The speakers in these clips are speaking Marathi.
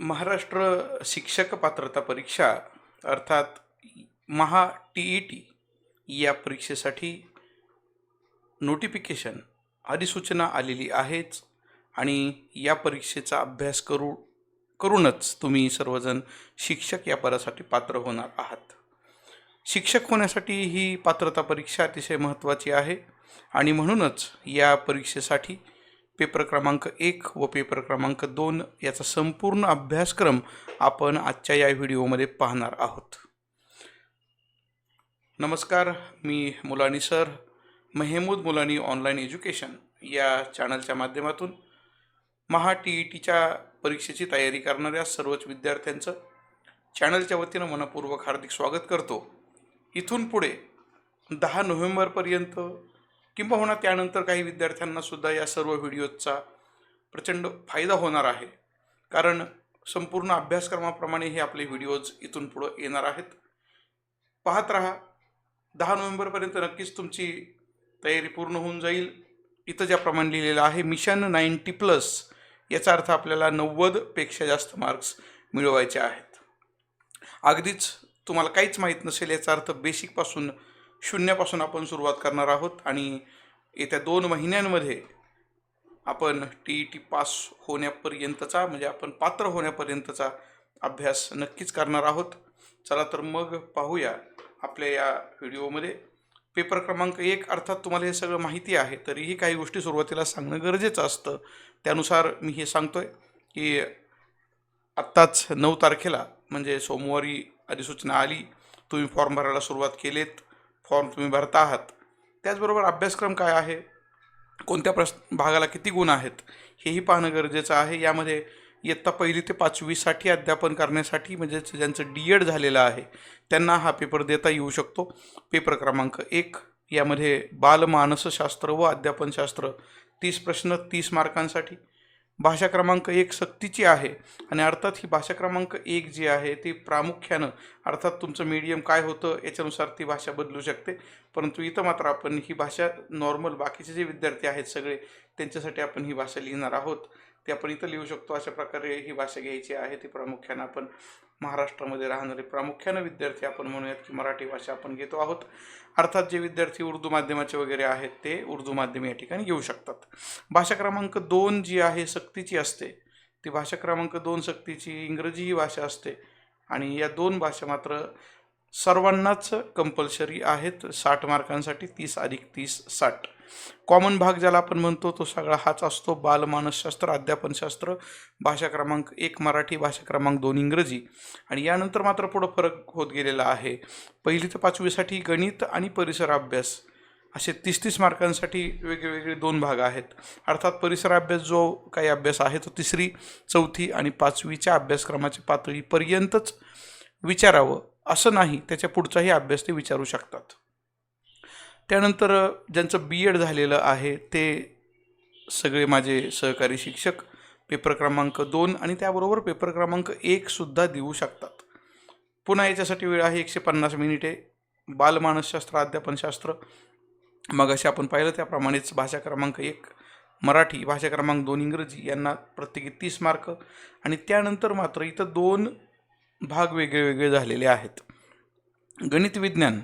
महाराष्ट्र शिक्षक पात्रता परीक्षा अर्थात महा टी ई टी या परीक्षेसाठी नोटिफिकेशन अधिसूचना आलेली आहेच आणि या परीक्षेचा अभ्यास करू करूनच तुम्ही सर्वजण शिक्षक या पदासाठी पात्र होणार आहात. शिक्षक होण्यासाठी ही पात्रता परीक्षा अतिशय महत्त्वाची आहे आणि म्हणूनच या परीक्षेसाठी पेपर क्रमांक एक व पेपर क्रमांक दोन याचा संपूर्ण अभ्यासक्रम आपण आजच्या या व्हिडिओमध्ये पाहणार आहोत. नमस्कार मी Mulani sir Mehmood Mulani online education या चॅनलच्या माध्यमातून महा टी ई टीच्या परीक्षेची तयारी करणाऱ्या सर्वच विद्यार्थ्यांचं चॅनलच्या वतीनं मनपूर्वक हार्दिक स्वागत करतो. इथून पुढे दहा नोव्हेंबरपर्यंत किंबहुना त्यानंतर काही विद्यार्थ्यांना सुद्धा या सर्व व्हिडिओचा प्रचंड फायदा होणार आहे. कारण संपूर्ण अभ्यासक्रमाप्रमाणे हे आपले व्हिडिओज इथून पुढं येणार आहेत. पाहत राहा. दहा नोव्हेंबरपर्यंत नक्कीच तुमची तयारी पूर्ण होऊन जाईल. इथं ज्याप्रमाणे लिहिलेलं आहे मिशन नाईन्टी प्लस याचा अर्थ आपल्याला नव्वदपेक्षा जास्त मार्क्स मिळवायचे आहेत. अगदीच तुम्हाला काहीच माहीत नसेल याचा अर्थ बेसिकपासून शून्यापासून आपण सुरुवात करणार आहोत आणि येत्या दोन महिन्यांमध्ये आपण टी ई टी पास होण्यापर्यंतचा म्हणजे आपण पात्र होण्यापर्यंतचा अभ्यास नक्कीच करणार आहोत. चला तर मग पाहूया आपल्या या व्हिडिओमध्ये. पेपर क्रमांक एक अर्थात तुम्हाला हे सगळं माहिती आहे तरीही काही गोष्टी सुरुवातीला सांगणं गरजेचं असतं. त्यानुसार मी हे सांगतोय की आत्ताच नऊ तारखेला म्हणजे सोमवारी अधिसूचना आली. तुम्ही फॉर्म भरायला सुरुवात केलेत. फॉर्म तुम्ही भरता आहात. त्याचबरोबर अभ्यासक्रम काय आहे? कोणत्या प्रश्न भागाला किती गुण आहेत? हेही पाहणं गरजेचं आहे. यामध्ये इयत्ता पहिली ते पाचवीसाठी अध्यापन करण्यासाठी म्हणजे ज्यांचं डी एड झालेलं आहे त्यांना हा पेपर देता येऊ शकतो. पेपर क्रमांक एक यामध्ये बालमानसशास्त्र व अध्यापनशास्त्र तीस प्रश्न तीस मार्कांसाठी. भाषा क्रमांक एक सक्तीची आहे. आणि अर्थात ही भाषा क्रमांक एक जी आहे ती प्रामुख्यानं अर्थात तुमचं मीडियम काय होतं याच्यानुसार ती भाषा बदलू शकते. परंतु इथं मात्र आपण ही भाषा नॉर्मल बाकीचे जे विद्यार्थी आहेत सगळे त्यांच्यासाठी आपण ही भाषा लिहिणार आहोत. ते आपण इथं लिहू शकतो. अशा प्रकारे ही भाषा घ्यायची आहे ती प्रामुख्यानं आपण महाराष्ट्रामध्ये राहणारे प्रामुख्यानं विद्यार्थी आपण म्हणूयात की मराठी भाषा आपण घेतो आहोत. अर्थात जे विद्यार्थी उर्दू माध्यमाचे वगैरे आहेत ते उर्दू माध्यम या ठिकाणी घेऊ शकतात. भाषा क्रमांक दोन जी आहे सक्तीची असते. ती भाषा क्रमांक दोन सक्तीची इंग्रजी ही भाषा असते. आणि या दोन भाषा मात्र सर्वांनाच कंपल्सरी आहेत. साठ मार्कांसाठी तीस अधिक तीस साठ. कॉमन भाग ज्याला आपण म्हणतो तो सगळा हाच असतो. बालमानसशास्त्र अध्यापनशास्त्र भाषा क्रमांक एक मराठी भाषा क्रमांक दोन इंग्रजी. आणि यानंतर मात्र पुढं फरक होत गेलेला आहे. पहिली ते पाचवीसाठी गणित आणि परिसर अभ्यास. असे तीस तीस मार्कांसाठी वेगवेगळे दोन भाग आहेत. अर्थात परिसर अभ्यास जो काही अभ्यास आहे तो तिसरी चौथी आणि पाचवीच्या अभ्यासक्रमाच्या पातळीपर्यंतच विचारावं. असं नाही त्याच्या पुढचाही अभ्यास ते विचारू शकतात. त्यानंतर ज्यांचं बी एड झालेलं आहे ते सगळे माझे सहकारी शिक्षक पेपर क्रमांक दोन आणि त्याबरोबर पेपर क्रमांक एकसुद्धा देऊ शकतात. पुन्हा याच्यासाठी वेळ आहे एकशे पन्नास मिनिटे बालमानसशास्त्र अध्यापनशास्त्र मग असे आपण पाहिलं त्याप्रमाणेच भाषा क्रमांक एक मराठी भाषा क्रमांक दोन इंग्रजी यांना प्रत्येकी तीस मार्क आणि त्यानंतर मात्र इथं दोन भाग वेगळे वेगळे झालेले आहेत. गणित विज्ञान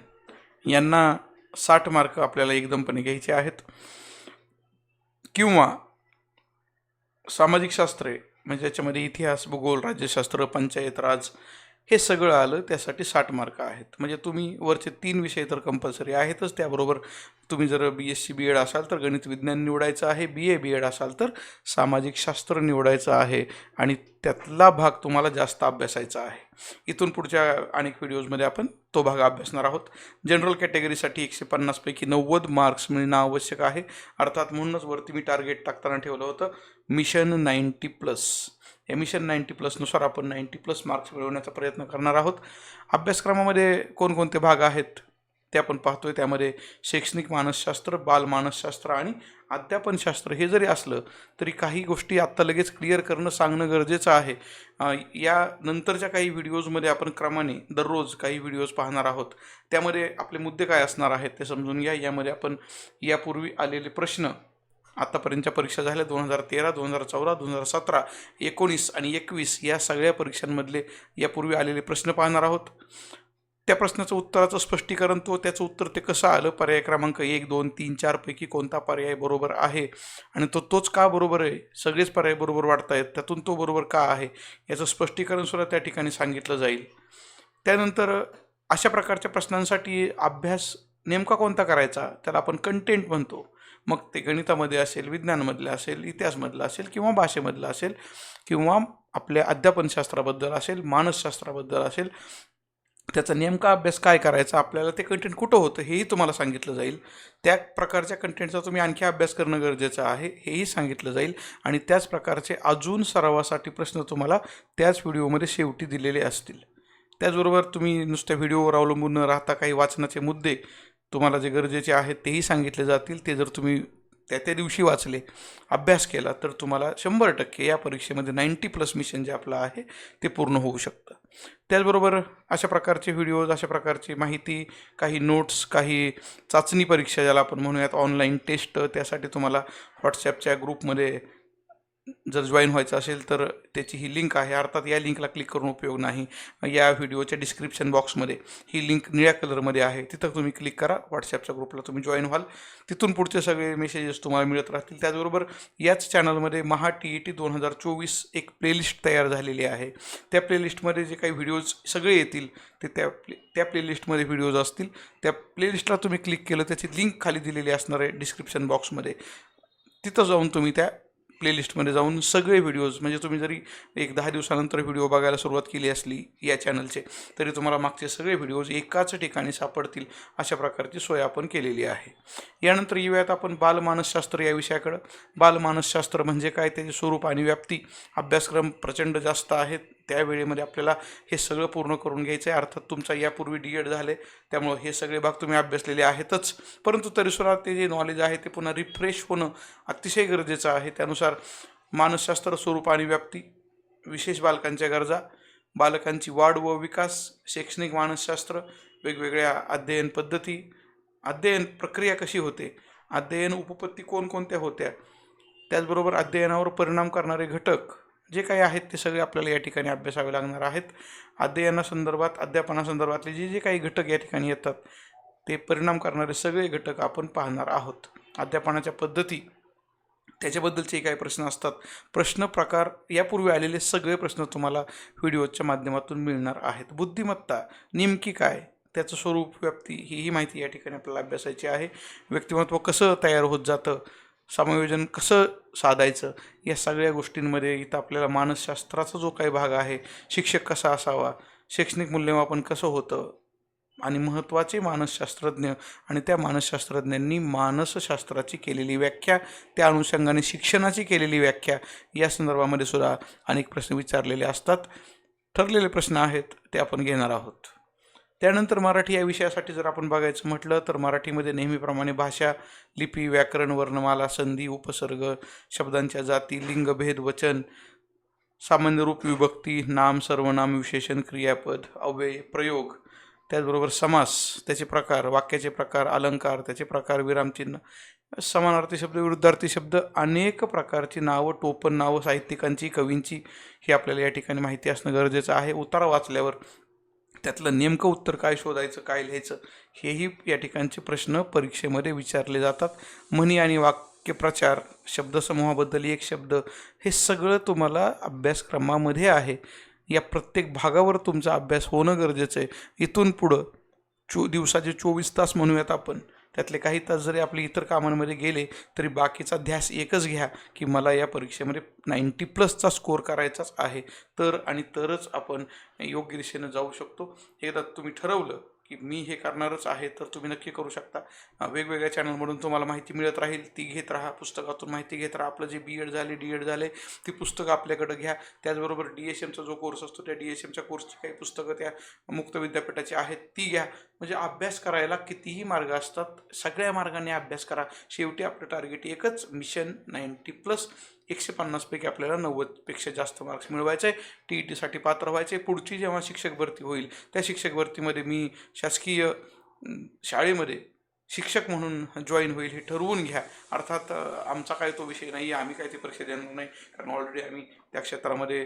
यांना साठ मार्क आपल्याला एकदमपणे घ्यायचे आहेत. किंवा सामाजिक शास्त्रे म्हणजे याच्यामध्ये इतिहास भूगोल राज्यशास्त्र पंचायत राज हे सगळं आलं त्यासाठी साठ मार्क आहेत. म्हणजे तुम्ही वरचे तीन विषय तर कंपल्सरी आहेतच. त्याबरोबर तुम्ही जर B S C B Ed असाल तर गणित विज्ञान निवडायचं आहे. बी ए बी एड असाल तर सामाजिक शास्त्र निवडायचं आहे. आणि त्यातला भाग तुम्हाला जास्त अभ्यासायचा आहे. इथून पुढच्या अनेक व्हिडिओजमध्ये आपण तो भाग अभ्यासणार आहोत. जनरल कॅटेगरीसाठी एकशे पन्नासपैकी नव्वद मार्क्स मिळणं आवश्यक आहे. अर्थात म्हणूनच वरती मी टार्गेट टाकताना ठेवलं होतं. Mission ninety plus mission ninety प्लसनुसार आपण नाईन्टी प्लस मार्क्स मिळवण्याचा प्रयत्न करणार आहोत. अभ्यासक्रमामध्ये कोणकोणते भाग आहेत ते आपण पाहतोय. त्यामध्ये शैक्षणिक मानसशास्त्र बालमानसशास्त्र आणि अध्यापनशास्त्र हे जरी असलं तरी काही गोष्टी आत्ता लगेच क्लिअर करणं सांगणं गरजेचं आहे. या नंतरच्या काही व्हिडिओजमध्ये आपण क्रमाने दररोज काही व्हिडिओज पाहणार आहोत. त्यामध्ये आपले मुद्दे काय असणार आहेत ते समजून घ्या. यामध्ये आपण यापूर्वी आलेले प्रश्न आत्तापर्यंतच्या परीक्षा झाल्या दोन हजार तेरा दोन हजार चौदा दोन हजार सतरा एकोणीस आणि एकवीस या सगळ्या परीक्षांमधले यापूर्वी आलेले प्रश्न पाहणार आहोत. त्या प्रश्नाचं उत्तराचं स्पष्टीकरण तो त्याचं उत्तर ते कसं आलं? पर्याय क्रमांक एक दोन तीन चारपैकी कोणता पर्याय बरोबर आहे? आणि तो तोच का बरोबर आहे? सगळेच पर्याय बरोबर वाटत आहेत त्यातून तो बरोबर का आहे? याचं स्पष्टीकरणसुद्धा त्या ठिकाणी सांगितलं जाईल. त्यानंतर अशा प्रकारच्या प्रश्नांसाठी अभ्यास नेमका कोणता करायचा? त्याला आपण कंटेंट म्हणतो. मग ते गणितामध्ये असेल विज्ञानमधलं असेल इतिहासमधलं असेल किंवा भाषेमधलं असेल किंवा आपल्या अध्यापनशास्त्राबद्दल असेल मानसशास्त्राबद्दल असेल त्याचा नेमका अभ्यास काय करायचा आपल्याला ते कंटेंट कुठं होतं हेही तुम्हाला सांगितलं जाईल. त्या प्रकारच्या कंटेंटचा तुम्ही आणखी अभ्यास करणं गरजेचं आहे हेही सांगितलं जाईल. आणि त्याच प्रकारचे अजून सरावासाठी प्रश्न तुम्हाला त्याच व्हिडिओमध्ये शेवटी दिलेले असतील. त्याचबरोबर तुम्ही नुसत्या व्हिडिओवर अवलंबून न राहता काही वाचनाचे मुद्दे तुम्हाला जे गरजेचे आहेत तेही सांगितले जातील. ते जर तुम्ही त्या त्या दिवशी वाचले अभ्यास केला तर तुम्हाला शंभर टक्के या परीक्षेमध्ये नाईंटी प्लस मिशन जे आपलं आहे ते पूर्ण होऊ शकतं. त्याचबरोबर अशा प्रकारचे व्हिडिओज अशा प्रकारची माहिती काही नोट्स काही चाचणी परीक्षा ज्याला आपण म्हणूयात ऑनलाईन टेस्ट त्यासाठी तुम्हाला व्हॉट्सॲपच्या ग्रुपमध्ये जर जॉईन व्हायचं असेल तर त्याची ही लिंक आहे. अर्थात या लिंकला क्लिक करून उपयोग नाही. या व्हिडिओच्या डिस्क्रिप्शन बॉक्समध्ये ही लिंक निळ्या कलरमध्ये आहे. तिथं तुम्ही क्लिक करा. व्हॉट्सॲपच्या ग्रुपला तुम्ही जॉईन व्हाल. तिथून पुढचे सगळे मेसेजेस तुम्हाला मिळत राहतील. त्याचबरोबर याच चॅनलमध्ये महा टी ई टी दोन हजार चोवीस एक प्लेलिस्ट तयार झालेली आहे. त्या प्लेलिस्टमध्ये जे काही व्हिडिओज सगळे येतील ते त्या प्ले त्या प्लेलिस्टमध्ये व्हिडिओज असतील. त्या प्लेलिस्टला तुम्ही क्लिक केलं त्याची लिंक खाली दिलेली असणार आहे डिस्क्रिप्शन बॉक्समध्ये तिथं जाऊन तुम्ही त्या प्लेलिस्टमध्ये जाऊन सगळे व्हिडिओज म्हणजे तुम्ही जरी एक दहा दिवसानंतर व्हिडिओ बघायला सुरुवात केली असली या चॅनलचे तरी तुम्हाला मागचे सगळे व्हिडिओज एकाच ठिकाणी सापडतील अशा प्रकारची सोय आपण केलेली आहे. यानंतर येऊयात आपण बालमानसशास्त्र या विषयाकडं. बालमानसशास्त्र म्हणजे काय? त्याचे स्वरूप आणि व्याप्ती. अभ्यासक्रम प्रचंड जास्त आहेत. त्या वेळेमध्ये आपल्याला हे सगळं पूर्ण करून घ्यायचं आहे अर्थात तुमचा यापूर्वी डी एड झाले त्यामुळं हे सगळे भाग तुम्ही अभ्यासलेले आहेतच. परंतु तरीसुद्धा ते जे नॉलेज आहे ते पुन्हा रिफ्रेश होणं अतिशय गरजेचं आहे. त्यानुसार मानसशास्त्र स्वरूप आणि व्याप्ती विशेष बालकांच्या गरजा बालकांची वाढ व विकास शैक्षणिक मानसशास्त्र वेगवेगळ्या अध्ययन पद्धती अध्ययन प्रक्रिया कशी होते अध्ययन उपपत्ती कोणकोणत्या होत्या त्याचबरोबर अध्ययनावर परिणाम करणारे घटक जे काही आहेत ते सगळे आपल्याला या ठिकाणी अभ्यासावे लागणार आहेत. अध्ययनासंदर्भात अध्यापनासंदर्भातले जे जे काही घटक या ठिकाणी येतात ते परिणाम करणारे सगळे घटक आपण पाहणार आहोत. अध्यापनाच्या पद्धती त्याच्याबद्दलचे काही प्रश्न असतात. प्रश्न प्रकार यापूर्वी आलेले सगळे प्रश्न तुम्हाला व्हिडिओच्या माध्यमातून मिळणार आहेत. बुद्धिमत्ता नेमकी काय? त्याचं स्वरूप व्याप्ती ही माहिती या ठिकाणी आपल्याला अभ्यासायची आहे. व्यक्तिमत्व कसं तयार होत जातं? समायोजन कसं साधायचं. या सगळ्या गोष्टींमध्ये इथं आपल्याला मानसशास्त्राचा जो काही भाग आहे शिक्षक कसा असावा शैक्षणिक मूल्यमापन कसं होतं आणि महत्त्वाचे मानसशास्त्रज्ञ आणि त्या मानसशास्त्रज्ञांनी मानसशास्त्राची केलेली व्याख्या त्या अनुषंगाने शिक्षणाची केलेली व्याख्या या संदर्भामध्ये सुद्धा अनेक प्रश्न विचारलेले असतात. ठरलेले प्रश्न आहेत ते आपण घेणार आहोत. त्यानंतर मराठी या विषयासाठी जर आपण बघायचं म्हटलं तर मराठीमध्ये नेहमीप्रमाणे भाषा लिपी व्याकरण वर्णमाला संधी उपसर्ग शब्दांच्या जाती लिंगभेद वचन सामान्य रूप विभक्ती नाम सर्वनाम विशेषण क्रियापद अव्यय प्रयोग त्याचबरोबर समास त्याचे प्रकार वाक्याचे प्रकार अलंकार त्याचे प्रकार विरामचिन्ह समानार्थी शब्द विरुद्धार्थी शब्द अनेक प्रकारची नावं टोपण नावं साहित्यिकांची कवींची ही आपल्याला या ठिकाणी माहिती असणं गरजेचं आहे. उतारा वाचल्यावर त्यातलं नेमकं उत्तर काय शोधायचं काय लिहायचं हेही या ठिकाणचे प्रश्न परीक्षेमध्ये विचारले जातात. म्हणी आणि वाक्यप्रचार शब्दसमूहाबद्दल एक शब्द हे सगळं तुम्हाला अभ्यासक्रमामध्ये आहे. या प्रत्येक भागावर तुमचा अभ्यास होणं गरजेचं आहे. इथून पुढं चो दिवसाचे चोवीस तास म्हणूयात आपण. त्यातले काही तास जरी आपले इतर कामांमध्ये गेले तरी बाकीचा ध्यास एकच घ्या की मला या परीक्षेमध्ये नाईंटी प्लसचा स्कोअर करायचाच आहे. तर आणि तरच आपण योग्य दिशेनं जाऊ शकतो. एकदा तुम्ही ठरवलं की मी हे करणारच आहे तर तुम्ही नक्की करू शकता. वेगवेगळ्या चॅनलमधून तुम्हाला माहिती मिळत राहील ती घेत राहा पुस्तकातून माहिती घेत राहा. आपलं जे बी एड झाले डी एड झाले ती पुस्तकं आपल्याकडं घ्या. त्याचबरोबर डी एस एमचा जो कोर्स असतो त्या डी एस एमच्या कोर्सची काही पुस्तकं त्या मुक्त विद्यापीठाची आहेत ती घ्या. म्हणजे अभ्यास करायला कितीही मार्ग असतात सगळ्या मार्गाने अभ्यास करा. शेवटी आपलं टार्गेट एकच मिशन नाईंटी प्लस एकशे पन्नासपैकी आपल्याला नव्वदपेक्षा जास्त मार्क्स मिळवायचे. आहे टी ई टीसाठी पात्र व्हायचे. पुढची जेव्हा शिक्षक भरती होईल त्या शिक्षक भरतीमध्ये मी शासकीय शाळेमध्ये शिक्षक म्हणून जॉईन होईल हे ठरवून घ्या. अर्थात आमचा काय तो विषय नाही आहे. आम्ही काय ती परीक्षा देणार नाही. कारण ऑलरेडी आम्ही त्या क्षेत्रामध्ये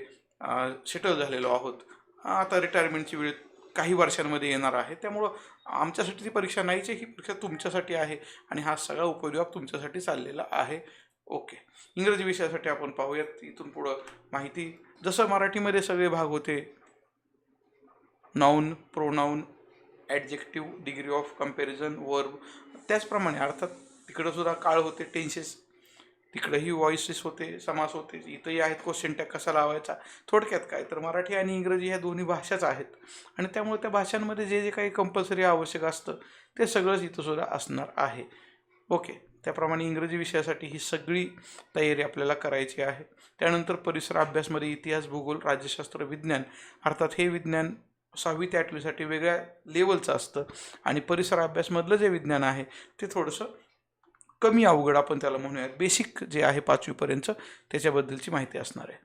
सेटल झालेलो आहोत. आता रिटायरमेंटची वेळ काही वर्षांमध्ये येणार आहे. त्यामुळं आमच्यासाठी ती परीक्षा नाहीच आहे. ही परीक्षा तुमच्यासाठी आहे. आणि हा सगळा उपयोग तुमच्यासाठी चाललेला आहे. ओके. इंग्रजी विषयासाठी आपण पाहूयात. इथून पुढं माहिती. जसं मराठीमध्ये सगळे भाग होते noun pronoun adjective degree of comparison verb त्याचप्रमाणे अर्थात तिकडंसुद्धा काळ होते टेन्सेस तिकडंही व्हॉइसेस होते समास होते. इथंही आहेत क्वेश्चन टॅग कसा लावायचा? थोडक्यात काय? तर मराठी आणि इंग्रजी ह्या दोन्ही भाषाच आहेत. आणि त्यामुळे त्या भाषांमध्ये जे जे काही कंपल्सरी आवश्यक असतं ते सगळंच इथंसुद्धा असणार आहे. ओके. त्याप्रमाणे इंग्रजी विषयासाठी ही सगळी तयारी आपल्याला करायची आहे. त्यानंतर परिसर अभ्यासमध्ये इतिहास भूगोल राज्यशास्त्र विज्ञान अर्थात हे विज्ञान सहावी ते आठवीसाठी वेगळ्या लेवलचं असतं. आणि परिसर अभ्यासमधलं जे विज्ञान आहे ते थोडंसं कमी अवघड आपण त्याला म्हणूयात. बेसिक जे आहे पाचवीपर्यंतचं त्याच्याबद्दलची माहिती असणार आहे.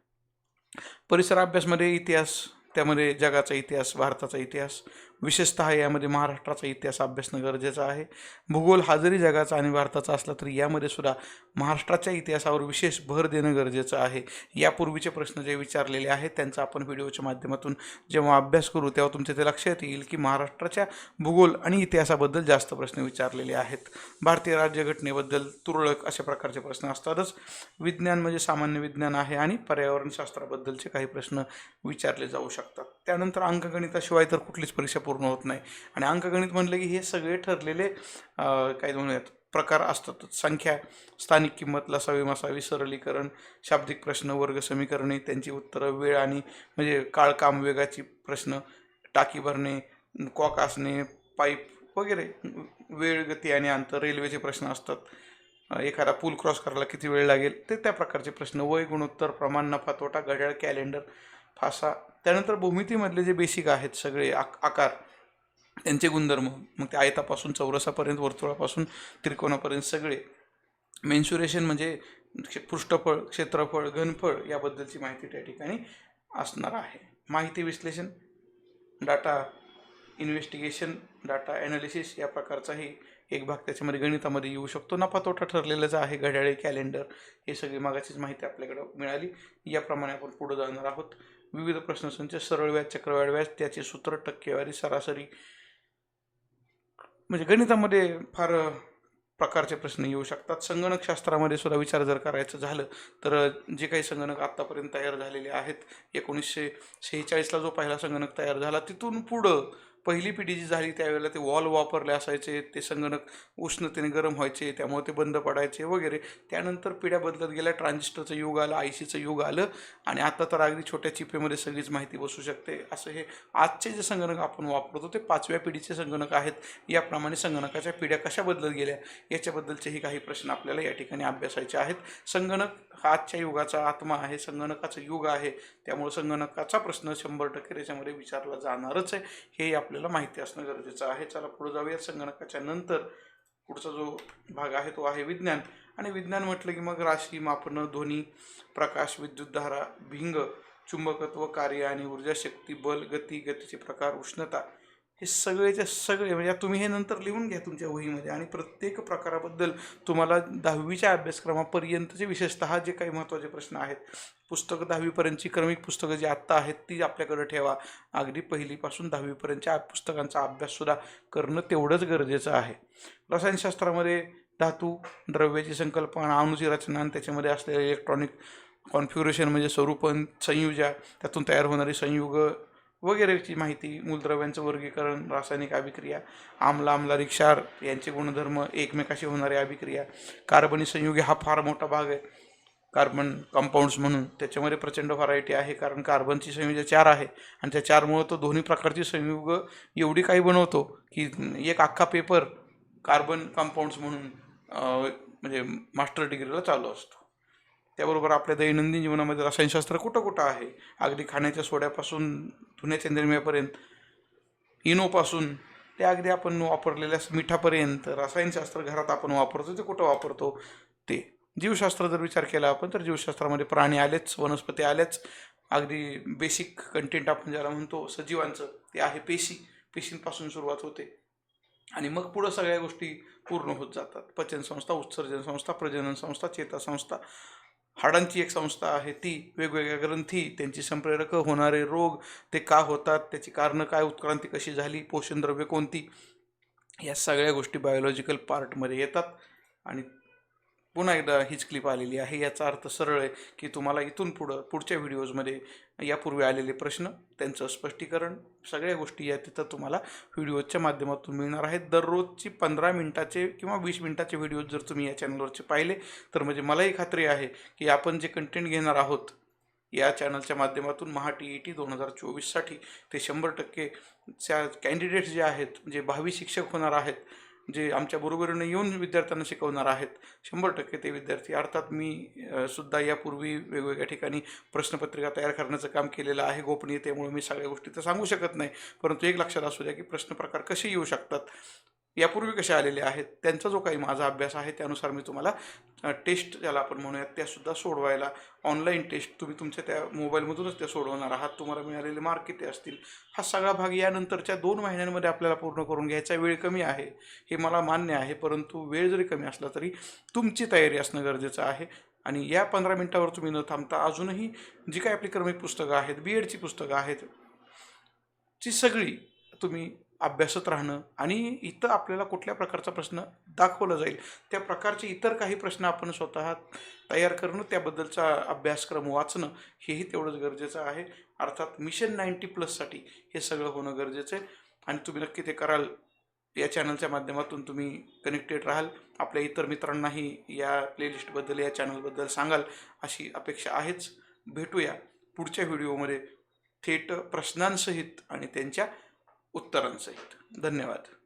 परिसर अभ्यासमध्ये इतिहास त्यामध्ये जगाचा इतिहास भारताचा इतिहास विशेषतः यामध्ये महाराष्ट्राचा इतिहास अभ्यासणं गरजेचं आहे. भूगोल हा जरी जगाचा आणि भारताचा असला तरी यामध्ये सुद्धा महाराष्ट्राच्या इतिहासावर विशेष भर देणं गरजेचं आहे. यापूर्वीचे प्रश्न जे विचारलेले आहेत त्यांचा आपण व्हिडिओच्या माध्यमातून जेव्हा अभ्यास करू तेव्हा तुमच्या ते लक्षात येईल की महाराष्ट्राच्या भूगोल आणि इतिहासाबद्दल जास्त प्रश्न विचारलेले आहेत. भारतीय राज्यघटनेबद्दल तुरळक अशा प्रकारचे प्रश्न असतातच. विज्ञान म्हणजे सामान्य विज्ञान आहे आणि पर्यावरणशास्त्राबद्दलचे काही प्रश्न विचारले जाऊ शकतात. त्यानंतर अंकगणिताशिवाय तर कुठलीच परीक्षा पूर्ण होत नाही. आणि अंकगणित म्हणलं की हे सगळे ठरलेले काय म्हणूयात प्रकार असतात. संख्या स्थानिक किंमत लसावी मसावी सरलीकरण शाब्दिक प्रश्न वर्ग समीकरणे त्यांची उत्तरं वेळ आणि म्हणजे काळ काम वेगाची प्रश्न टाकी भरणे कॉक असणे पाईप वगैरे वेळ गती आणि अंतर रेल्वेचे प्रश्न असतात. एखादा पूल क्रॉस करायला किती वेळ लागेल? ते त्या प्रकारचे प्रश्न. वय गुणोत्तर प्रमाण नफा तोटा घड्याळ कॅलेंडर फासा. त्यानंतर भूमितीमधले जे बेसिक आहेत सगळे आक आकार त्यांचे गुणधर्म मग ते आयतापासून चौरसापर्यंत वर्तुळापासून त्रिकोणापर्यंत सगळे. मेन्सुरेशन म्हणजे पृष्ठफळ क्षेत्रफळ घनफळ याबद्दलची माहिती त्या ठिकाणी असणार आहे. माहिती विश्लेषण डाटा इन्व्हेस्टिगेशन डाटा ॲनालिसिस या प्रकारचाही एक भाग त्याच्यामध्ये गणितामध्ये येऊ शकतो. नफा तोटा ठरलेलाच आहे घड्याळे कॅलेंडर हे सगळी मागाचीच माहिती आपल्याकडं मिळाली. याप्रमाणे आपण पुढे जाणार आहोत. विविध प्रश्नसंच सरळ व्याज चक्रवाढ व्याज त्याचे सूत्र टक्केवारी सरासरी. म्हणजे गणितामध्ये फार प्रकारचे प्रश्न येऊ शकतात. संगणकशास्त्रामध्ये सुद्धा विचार जर करायचं झालं तर जे काही संगणक आत्तापर्यंत तयार झालेले आहेत एकोणीसशे शेहेचाळीसला जो पहिला संगणक तयार झाला तिथून पुढं पहिली पिढी जी झाली त्यावेळेला ते वॉल वापरले असायचे ते संगणक उष्णतेने गरम व्हायचे त्यामुळे ते बंद पडायचे वगैरे. त्यानंतर पिढ्या बदलत गेल्या ट्रान्झिस्टरचं युग आलं आय सीचं युग आलं आणि आता तर अगदी छोट्या चिपेमध्ये सगळीच माहिती बसू शकते. असं हे आजचे जे संगणक आपण वापरतो ते पाचव्या पिढीचे संगणक आहेत. याप्रमाणे संगणकाच्या पिढ्या कशा बदलत गेल्या याच्याबद्दलचेही काही प्रश्न आपल्याला या ठिकाणी अभ्यासायचे आहेत. संगणक हा आजच्या युगाचा आत्मा आहे संगणकाचं युग आहे. त्यामुळे संगणकाचा प्रश्न शंभर टक्के त्याच्यामध्ये विचारला जाणारच आहे. हे आपल्याला माहिती असणं गरजेचं आहे. चला पुढे जाऊया संगणकाच्या नंतर पुढचा जो भाग आहे तो आहे विज्ञान. आणि विज्ञान म्हटलं की मग राशी मापनं ध्वनी प्रकाश विद्युतधारा भिंग चुंबकत्व कार्य आणि ऊर्जा शक्ती बल गती गतीचे प्रकार उष्णता हे सगळेचे सगळे म्हणजे तुम्ही हे नंतर लिहून घ्या तुमच्या वहीमध्ये आणि प्रत्येक प्रकाराबद्दल तुम्हाला दहावीच्या अभ्यासक्रमापर्यंतचे विशेषतः जे काही महत्त्वाचे प्रश्न आहेत पुस्तकं दहावीपर्यंतची क्रमिक पुस्तकं जी आत्ता आहेत ती आपल्याकडे ठेवा. अगदी पहिलीपासून दहावीपर्यंतच्या पुस्तकांचा अभ्याससुद्धा करणं तेवढंच गरजेचं आहे. रसायनशास्त्रामध्ये धातू द्रव्याची संकल्पना अणुची रचना आणि त्याच्यामध्ये असलेले इलेक्ट्रॉनिक कॉन्फ्युरेशन म्हणजे स्वरूपन संयुजा त्यातून तयार होणारी संयुग वगैरेची माहिती मूलद्रव्यांचं वर्गीकरण रासायनिक अभिक्रिया आमला आमला रिक्षार यांचे गुणधर्म एकमेकाशी होणारी अभिक्रिया. कार्बनी संयुगे हा फार मोठा भाग आहे. कार्बन कंपाऊंड्स म्हणून त्याच्यामध्ये प्रचंड व्हरायटी आहे कारण कार्बनची संयुग चार आहे आणि त्या चारमुळं तो दोन्ही प्रकारची संयुग एवढी काही बनवतो की एक अख्खा पेपर कार्बन कंपाऊंड्स म्हणून म्हणजे मास्टर डिग्रीला चालू असतो. त्याबरोबर आपल्या दैनंदिन जीवनामध्ये रसायनशास्त्र कुठं कुठं आहे? अगदी खाण्याच्या सोड्यापासून धुण्याच्या निर्म्यापर्यंत इनोपासून ते अगदी आपण वापरलेल्या मिठापर्यंत रसायनशास्त्र घरात आपण वापरतो ते कुठं वापरतो? ते. जीवशास्त्र जर विचार केला आपण तर जीवशास्त्रामध्ये प्राणी आलेच वनस्पती आल्याच अगदी बेसिक कंटेंट आपण ज्याला म्हणतो सजीवांचं ते आहे पेशी. पेशींपासून सुरुवात होते. आणि मग पुढं सगळ्या गोष्टी पूर्ण होत जातात. पचनसंस्था उत्सर्जन संस्था प्रजनन संस्था चेतासंस्था. हाडांची एक संस्था आहे ती वेगवेगळ्या ग्रंथी त्यांची संप्रेरकं होणारे रोग ते का होतात त्याची कारणं काय उत्क्रांती कशी झाली पोषणद्रव्य कोणती या सगळ्या गोष्टी बायोलॉजिकल पार्टमध्ये येतात. आणि पुन्हा एकदा हीच क्लिप आलेली आहे. याचा अर्थ सरळ आहे की तुम्हाला इथून पुढं पुढच्या व्हिडिओजमध्ये यापूर्वी आलेले प्रश्न त्यांचं स्पष्टीकरण सगळ्या गोष्टी या तिथं तुम्हाला व्हिडिओच्या माध्यमातून मिळणार आहेत. दररोजची पंधरा मिनटाचे किंवा वीस मिनटाचे व्हिडिओज जर तुम्ही या चॅनलवरचे पाहिले तर म्हणजे मलाही खात्री आहे की आपण जे कंटेंट घेणार आहोत या चॅनलच्या माध्यमातून महा टी ई टी दोन हजार चोवीससाठी ते शंभर टक्के कॅन्डिडेट्स जे आहेत जे भावी शिक्षक होणार आहेत जे आमच्या बरोबरीने येऊन विद्यार्थ्यांना शिकवणार आहेत शंभर टक्के ते विद्यार्थी. अर्थात मी सुद्धा यापूर्वी वेगवेगळ्या ठिकाणी प्रश्नपत्रिका तयार करण्याचं काम केलेलं आहे. गोपनीयतेमुळे मी सगळ्या गोष्टी तर सांगू शकत नाही परंतु एक लक्षात असू द्या की प्रश्न प्रकार कसे येऊ शकतात? यापूर्वी कसे आलेले आहेत त्यांचा जो काही माझा अभ्यास आहे त्यानुसार मी तुम्हाला टेस्ट ज्याला आपण म्हणूयात त्यासुद्धा सोडवायला ऑनलाईन टेस्ट तुम्ही तुमच्या त्या मोबाईलमधूनच त्या सोडवणार आहात तुम्हाला मिळालेले मार्क किती असतील हा सगळा भाग यानंतरच्या दोन महिन्यांमध्ये आपल्याला पूर्ण करून घ्यायचा वेळ कमी आहे हे मला मान्य आहे परंतु वेळ जरी कमी असला तरी तुमची तयारी असणं गरजेचं आहे आणि या पंधरा मिनटावर तुम्ही न थांबता अजूनही जी काही आपली क्रमिक पुस्तकं आहेत बी एडची पुस्तकं आहेत ची सगळी तुम्ही अभ्यासत राहणं आणि इथं आपल्याला कुठल्या प्रकारचा प्रश्न दाखवला जाईल त्या प्रकारचे इतर काही प्रश्न आपण स्वतः तयार करणं त्याबद्दलचा अभ्यासक्रम वाचणं हेही तेवढंच गरजेचं आहे. अर्थात मिशन नाईन्टी प्लससाठी हे सगळं होणं गरजेचं आहे. आणि तुम्ही नक्की ते कराल. या चॅनलच्या माध्यमातून तुम्ही कनेक्टेड राहाल. आपल्या इतर मित्रांनाही या प्लेलिस्टबद्दल या चॅनलबद्दल सांगाल अशी अपेक्षा आहेच. भेटूया पुढच्या व्हिडिओमध्ये. थेट प्रश्नांसहित आणि त्यांच्या उत्तरांसहित. धन्यवाद.